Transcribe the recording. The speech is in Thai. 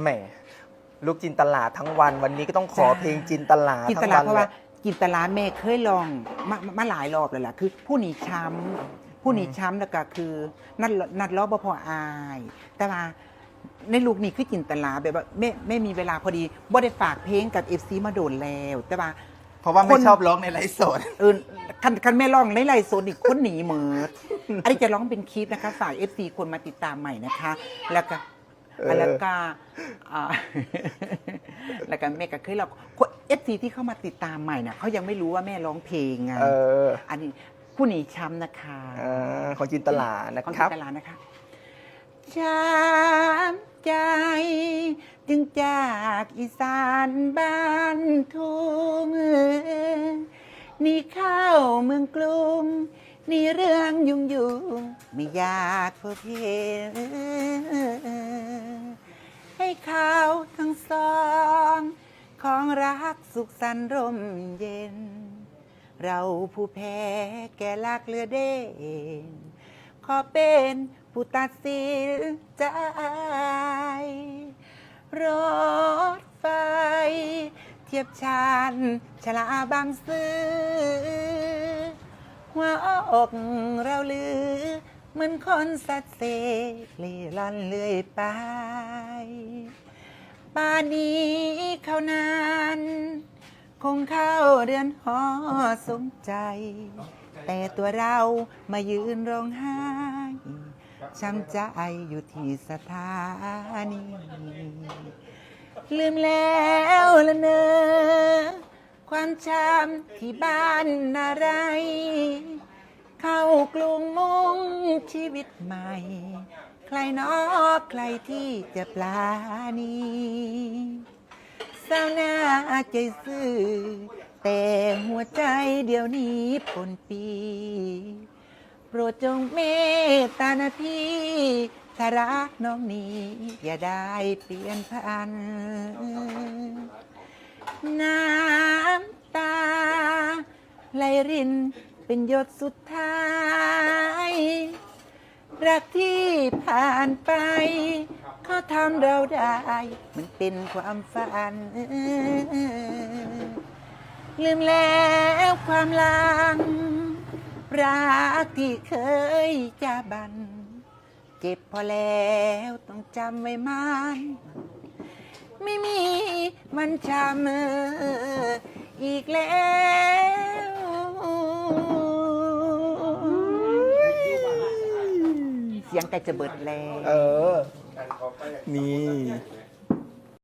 แหมลูกจินตลาทั้งวัน วันนี้ก็ต้องขอจ้าเพลงจินตลากินทั้ตงลาวันเพราะเลว่ายกินตลาแม่เคยลองมามามาหลายรอบแล้วล่ะคือ ผู้หนีช้ำผู้หนีอืมช้ำแล้วก็คือนัดนัดรอบบ่พออาย แต่ว่าในลูกนี่คือจินตลาแบบว่าไม่ไม่มีเวลาพอดีบ่ได้ฝากเพลงกับเอฟซีมาโดนแล้ว แต่ว่า เพราะว่าคไม่นชอบร้องในไลฟ์สด เออคันคันแม่ร้องไล่ไล่โซนอีกคนหนีเหมิดอันนี้จะร้องเป็นคลิปนะคะ ฝากเอฟซีคนมาติดตามใหม่นะคะ แล้วก็เออ แล้วก็อ่าแล้วก็แม่ก็เคยเราเอฟซีที่เข้ามาติดตามใหม่น่ะเขายังไม่รู้ว่าแม่ร้องเพลงไงเอออันนี้ผู้หนีช้ำนะคะเออของจินตลานะของครัจิบนตลานะคะช้ำใจ จึงจากอีสานบ้านทุ่งนี่เข้าเมืองกรุงนี่เรื่องยุ่งยุ่งๆไม่อยากพบเห็น ให้ข่าวทั้งสอง ของรักสุขสันต์ร่มเย็น เราผู้แพ้แก่ลักเรือเด่นขอเป็นผู้ตัดสินใจ รถไฟ เทียบชานชลาบางซื่อหัวอกเราลือ เหมือนคนสัตว์เสเล่ร่อนเลื่อยไปป่านนี้เขานานคงเข้าเรือนหอสมใจ แต่ตัวเรามายืนร้องไห้ช้ำใจอยู่ที่สถานีลืมแล้วละเนอความจำที่บ้านอะไร ชีวิตใหม่ ใครนอกใครที่จะปลานีสาวหน้าใจซื่อ แต่หัวใจเดี๋ยวนี้ปนปีโปรดจงเมตตานาทีถ้ารักน้องนี้ อย่าได้เปลี่ยนพัน น้ำตา ไหลรินเป็นหยดสุดท้าย รักที่ผ่านไป เขาทำเราได้ มันเป็นความฝัน ลืมแล้วความหลัง รักที่เคยจะบัน เจ็บพอแล้วต้องจำไว้มันไม่มีมันจำอีกแล้ว สียงใกล้จะเบิดแล้ว เออ นี่